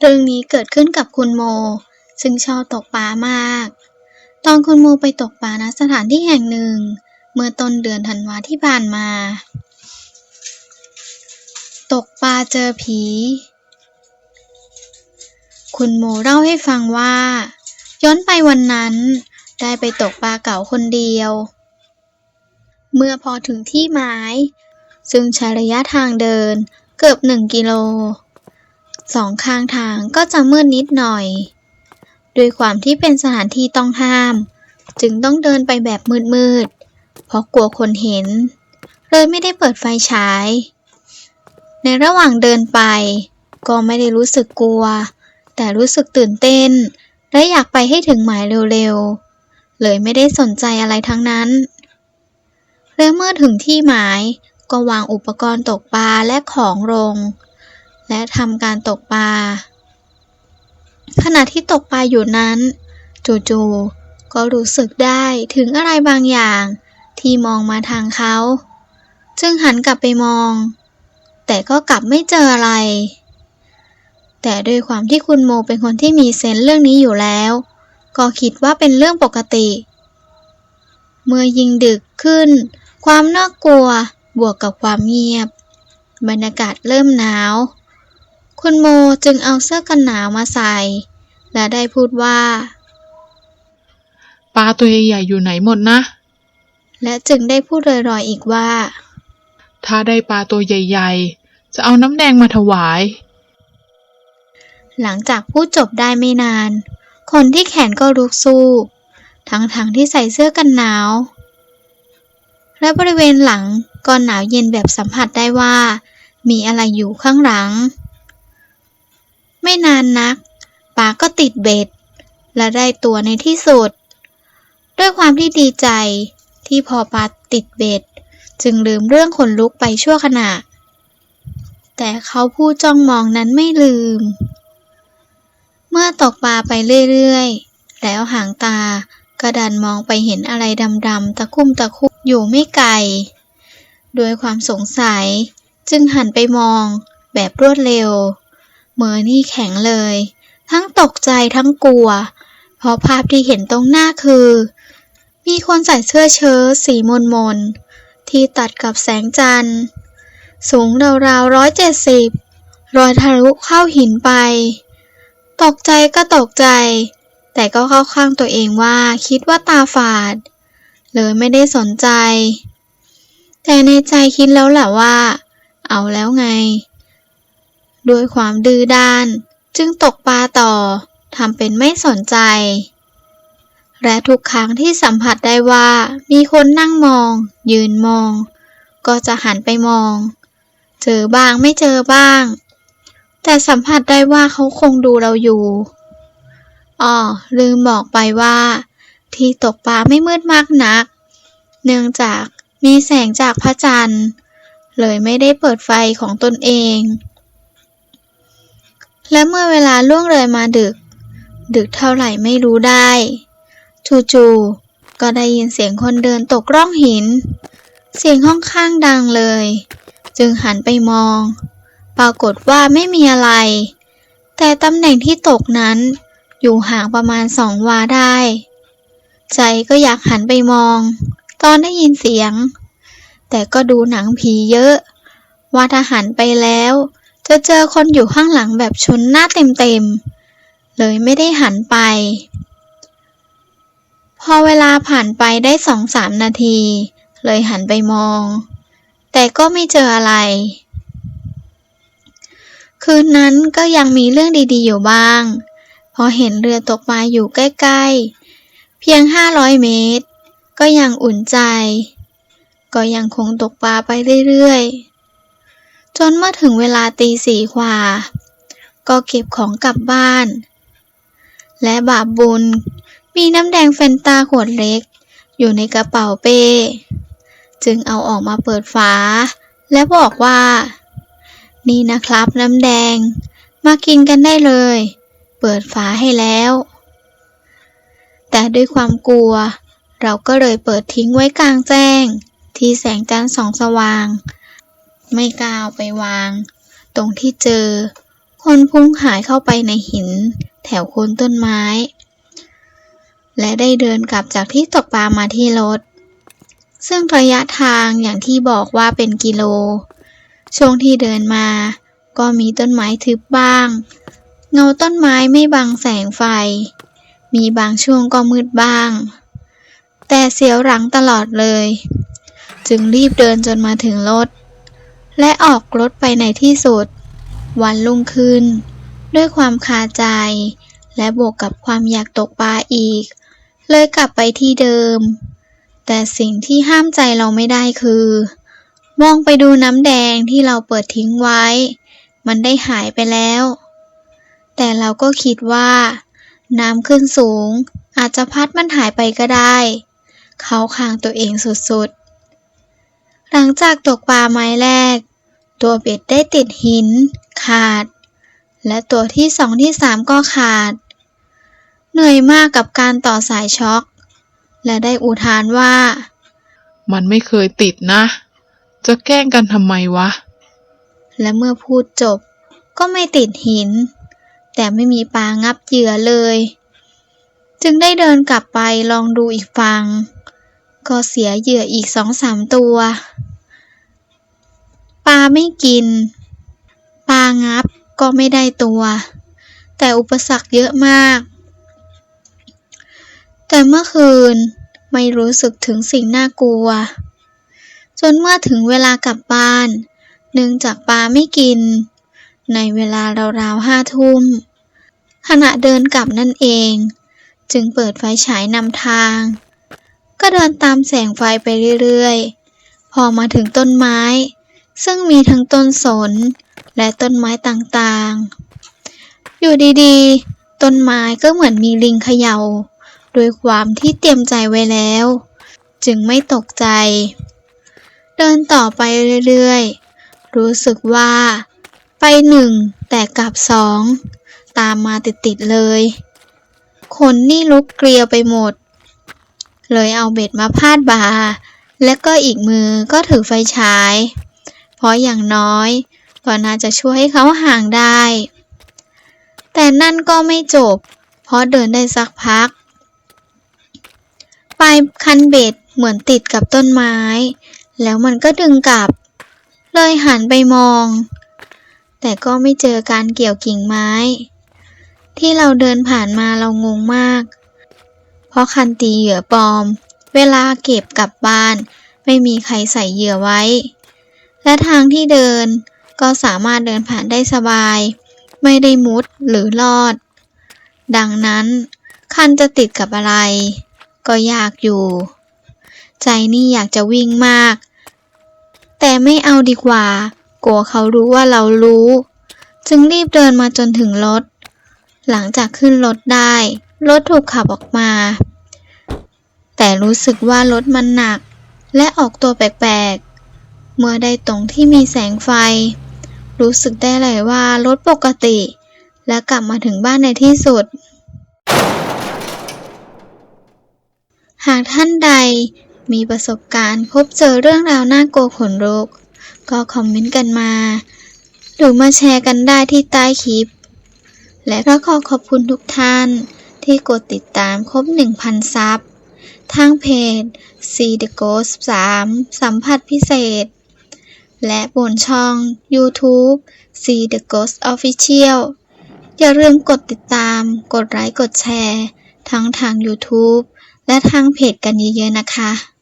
เรื่องนี้เกิดขึ้นกับคุณโม ซึ่งชอบตกปลามาก ตอนคุณโมไปตกปลาณสถานที่แห่งหนึ่ง เมื่อต้นเดือนธันวาที่ผ่านมา ตกปลาเจอผี คุณโมเล่าให้ฟังว่า ย้อนไปวันนั้น ได้ไปตกปลาเก๋าคนเดียว เมื่อพอถึงที่หมาย ซึ่งใช้ระยะทางเดินเกือบหนึ่งกิโล สองข้างทางก็จะมืดนิดหน่อย ด้วยความที่เป็นสถานที่ต้องห้าม จึงต้องเดินไปแบบมืดๆ เพราะกลัวคนเห็น เลยไม่ได้เปิดไฟฉาย ในระหว่างเดินไป ก็ไม่ได้รู้สึกกลัว แต่รู้สึกตื่นเต้น และอยากไปให้ถึงหมายเร็วๆ เลยไม่ได้สนใจอะไรทั้งนั้นและเมื่อถึงที่หมายก็วางอุปกรณ์ตกปลาและของลง และทำการตกปลา ขณะที่ตกปลาอยู่นั้น จู่ๆก็รู้สึกได้ถึงอะไรบางอย่างที่มองมาทางเขา จึงหันกลับไปมอง แต่ก็กลับไม่เจออะไร แต่ด้วยความที่คุณโมเป็นคนที่มีเซนส์เรื่องนี้อยู่แล้ว ก็คิดว่าเป็นเรื่องปกติ เมื่อยิงดึกขึ้น ความน่ากลัวบวกกับความเงียบ บรรยากาศเริ่มหนาว คุณโมจึงเอาเสื้อกันหนาวมาใส่ และได้พูดว่า ปลาตัวใหญ่ๆอยู่ไหนหมดนะ และจึงได้พูดลอยๆอีกว่า ถ้าได้ปลาตัวใหญ่ๆ จะเอาน้ำแดงมาถวาย หลังจากพูดจบได้ไม่นาน คนที่แขนก็ลุกสู้ ทั้งๆทที่ใส่เสื้อกันหนาว และบริเวณหลังก็หนาวเย็นแบบสัมผัสได้ว่า มีอะไรอยู่ข้างหลัง ไม่นานนักปลาก็ติดเบ็ด และได้ตัวในที่สุด ด้วยความที่ดีใจที่พอปลาติดเบ็ด จึงลืมเรื่องขนลุกไปชั่วขณะ แต่เขาผู้จ้องมองนั้นไม่ลืม เมื่อตกปลาไปเรื่อยๆ แล้วหางตาก็ดันมองไปเห็นอะไรดำๆตะคุ่มตะคุ่มอยู่ไม่ไกล ด้วยความสงสัยจึงหันไปมองแบบรวดเร็ว เมือนี่แข็งเลย ทั้งตกใจทั้งกลัว เพราะภาพที่เห็นตรงหน้าคือ มีคนใส่เสื้อเชิ้ตสีมนมนที่ตัดกับแสงจันทร์ สูงราวๆร้อยเจ็ดสิบรอยทะลุเข้าหินไป ตกใจก็ตกใจ แต่ก็เข้าข้างตัวเองว่าคิดว่าตาฝาด เลยไม่ได้สนใจ แต่ในใจคิดแล้วแหละว่า เอาแล้วไง ด้วยความดื้อด้าน จึงตกปลาต่อทำเป็นไม่สนใจ และทุกครั้งที่สัมผัสได้ว่ามีคนนั่งมอง ยืนมอง ก็จะหันไปมอง เจอบ้างไม่เจอบ้าง แต่สัมผัสได้ว่าเขาคงดูเราอยู่อ๋อลืมบอกไปว่า ที่ตกปลาไม่มืดมากนัก เนื่องจากมีแสงจากพระจันทร์ เลยไม่ได้เปิดไฟของตนเอง และเมื่อเวลาล่วงเลยมาดึก ดึกเท่าไหร่ไม่รู้ได้จู่ๆก็ได้ยินเสียงคนเดินตกร่องหิน เสียงห้องข้างดังเลย จึงหันไปมอง ปรากฏว่าไม่มีอะไร แต่ตำแหน่งที่ตกนั้นอยู่ห่างประมาณสองวาได้ ใจก็อยากหันไปมอง ตอนได้ยินเสียง แต่ก็ดูหนังผีเยอะ ว่าถ้าหันไปแล้ว จะเจอคนอยู่ข้างหลังแบบชนหน้าเต็มๆ เลยไม่ได้หันไป พอเวลาผ่านไปได้สองสามนาที เลยหันไปมอง แต่ก็ไม่เจออะไร คืนนั้นก็ยังมีเรื่องดีๆอยู่บ้าง พอเห็นเรือตกปลาอยู่ใกล้ๆ เพียงห้าร้อยเมตร ก็ยังอุ่นใจ ก็ยังคงตกปลาไปเรื่อยๆ จนเมื่อถึงเวลาตีสี่กว่า ก็เก็บของกลับบ้าน และบาปบุญมีน้ำแดงเฟนตาขวดเล็ก อยู่ในกระเป๋าเป้ จึงเอาออกมาเปิดฝา และบอกว่า นี่นะครับน้ำแดง มากินกันได้เลย เปิดฝาให้แล้ว แต่ด้วยความกลัว เราก็เลยเปิดทิ้งไว้กลางแจ้ง ที่แสงจันทร์ส่องสว่าง ไม่กล้าเอาไปวาง ตรงที่เจอคคนพุ่งหายเข้าไปในหิน แถวโคนต้นไม้ และได้เดินกลับจากที่ตกปลามาที่รถ ซึ่งระยะทางอย่างที่บอกว่าเป็นกิโล ช่วงที่เดินมา ก็มีต้นไม้ทึบบ้าง เงาต้นไม้ไม่บังแสงไฟ มีบางช่วงก็มืดบ้าง แต่เสียวหลังตลอดเลย จึงรีบเดินจนมาถึงรถ และออกรถไปในที่สุด วันรุ่งขึ้น ด้วยความคาใจ และบวกกับความอยากตกปลาอีก เลยกลับไปที่เดิม แต่สิ่งที่ห้ามใจเราไม่ได้คือ มองไปดูน้ำแดงที่เราเปิดทิ้งไว้ มันได้หายไปแล้ว แต่เราก็คิดว่า น้ำขึ้นสูง อาจจะพัดมันหายไปก็ได้ เขาคางตัวเองสุดๆ หลังจากตกปลาไม้แรก ตัวเบ็ดได้ติดหิน ขาด และตัวที่สองที่สามก็ขาด เหนื่อยมากกับการต่อสายช็อค และได้อุทานว่า มันไม่เคยติดนะ จะแกล้งกันทำไมวะ และเมื่อพูดจบก็ไม่ติดหิน แต่ไม่มีปลางับเหยื่อเลย จึงได้เดินกลับไปลองดูอีกฝั่ง ก็เสียเหยื่ออีกสองสามตัว ปลาไม่กิน ปลางับก็ไม่ได้ตัว แต่อุปสรรคเยอะมาก แต่เมื่อคืนไม่รู้สึกถึงสิ่งน่ากลัว จนเมื่อถึงเวลากลับบ้าน เนื่องจากปลาไม่กิน ในเวลาราวๆห้าทุ่ม ขณะเดินกลับนั่นเอง จึงเปิดไฟฉายนำทาง ก็เดินตามแสงไฟไปเรื่อยๆ พอมาถึงต้นไม้ ซึ่งมีทั้งต้นสน และต้นไม้ต่างๆ อยู่ดีๆ ต้นไม้ก็เหมือนมีลิงเขยา่าด้วยความที่เตรียมใจไว้แล้ว จึงไม่ตกใจ เดินต่อไปเรื่อยๆ รู้สึกว่า ไปหนึ่งแต่กลับสอง ตามมาติดๆเลยคนนี่ลุกเกลียวไปหมด เลยเอาเบ็ดมาพาดบ่าและก็อีกมือก็ถือไฟฉาย เพราะอย่างน้อยก็น่าจะช่วยให้เขาห่างได้ แต่นั่นก็ไม่จบ เพราะเดินได้สักพัก ปลายคันเบ็ดเหมือนติดกับต้นไม้ แล้วมันก็ดึงกลับ เลยหันไปมอง แต่ก็ไม่เจอการเกี่ยวกิ่งไม้ ที่เราเดินผ่านมาเรางงมาก ราะคันตีเหยื่อปลอม เวลาเก็บกลับบ้าน ไม่มีใครใส่เหยื่อไว้ และทางที่เดินก็สามารถเดินผ่านได้สบาย ไม่ได้มุดหรือลอด ดังนั้นคันจะติดกับอะไร ก็ยากอยู่ ใจนี่อยากจะวิ่งมาก แต่ไม่เอาดีกว่า กลัวเขารู้ว่าเรารู้ จึงรีบเดินมาจนถึงรถ หลังจากขึ้นรถได้ รถถูกขับออกมา แต่รู้สึกว่ารถมันหนัก และออกตัวแปลกๆ เมื่อได้ตรงที่มีแสงไฟ รู้สึกได้เลยว่ารถปกติ และกลับมาถึงบ้านในที่สุด หากท่านใดมีประสบการณ์พบเจอเรื่องราวน่ากลัวขนลุก ก็คอมเมนต์กันมา หรือมาแชร์กันได้ที่ใต้คลิป และก็ขอขอบคุณทุกท่าน ที่กดติดตามครบ 1,000 ซับ ทางเพจ See the Ghost 3 สัมผัสพิเศษ และบนช่อง YouTube See the Ghost Official อย่าลืมกดติดตาม กดไลค์ กดแชร์ ทั้งทาง YouTube และทางเพจกันเยอะๆนะคะ